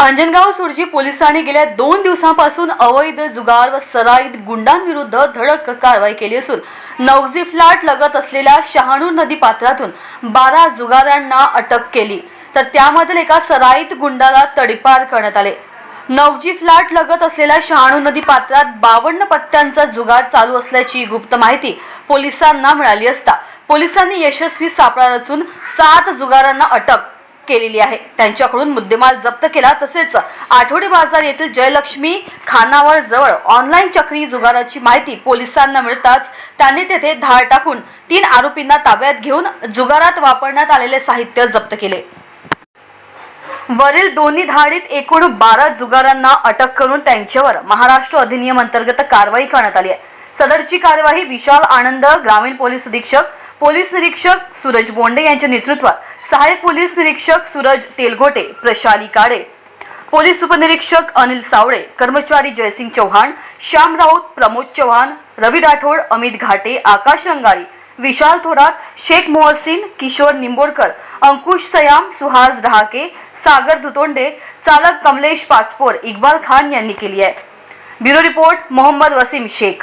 अंजनगाव सुरजी पोलिसांनी गेल्या दोन दिवसांपासून अवैध जुगार व सराईत गुंडांविरुद्ध धडक कारवाई केली असून नवजी फ्लॅट लगत असलेल्या शहाणू नदी पात्रातून बारा जुगारांना अटक केली. तर त्यामधील एका सराईत गुंडाला तडीपार करण्यात आले. नवजी फ्लॅट लगत असलेल्या शहाणू नदी पात्रात बावन्न पत्त्यांचा जुगार चालू असल्याची गुप्त माहिती पोलिसांना मिळाली असता. पोलिसांनी यशस्वी सापळा रचून सात जुगारांना अटक केलेली आहे. त्यांच्याकडून मुद्देमाल जप्त केला. तसेच आठवडे बाजार येथील जयलक्ष्मी खानावर जवळ ऑनलाईन चक्री जुगाराची माहिती पोलिसांना मिळताच त्यांनी तेथे धाड टाकून तीन आरोपींना ताब्यात घेऊन जुगारात वापरण्यात आलेले साहित्य जप्त केले. वरील दोन्ही धाडीत एकूण बारा जुगारांना अटक करून त्यांच्यावर महाराष्ट्र अधिनियम अंतर्गत कारवाई करण्यात आली आहे. सदरची कार्यवाही विशाल आनंद ग्रामीण पोलीस अधीक्षक पोलीस निरीक्षक सूरज बोंडे यांच्या नेतृत्वात सहाय्यक पोलीस निरीक्षक सूरज तेलगोटे प्रशाली काळे पोलीस उपनिरीक्षक अनिल सावळे कर्मचारी जयसिंग चौहान श्याम राऊत प्रमोद चव्हाण रवी राठोड अमित घाटे आकाश रंगारी विशाल थोरात शेख मोहसिन किशोर निंबोडकर अंकुश सयाम सुहास डहाके सागर धुतोंडे चालक कमलेश पाचपोर इक्बाल खान यांनी केली आहे. Bureau report Mohammad Wasim Shaikh.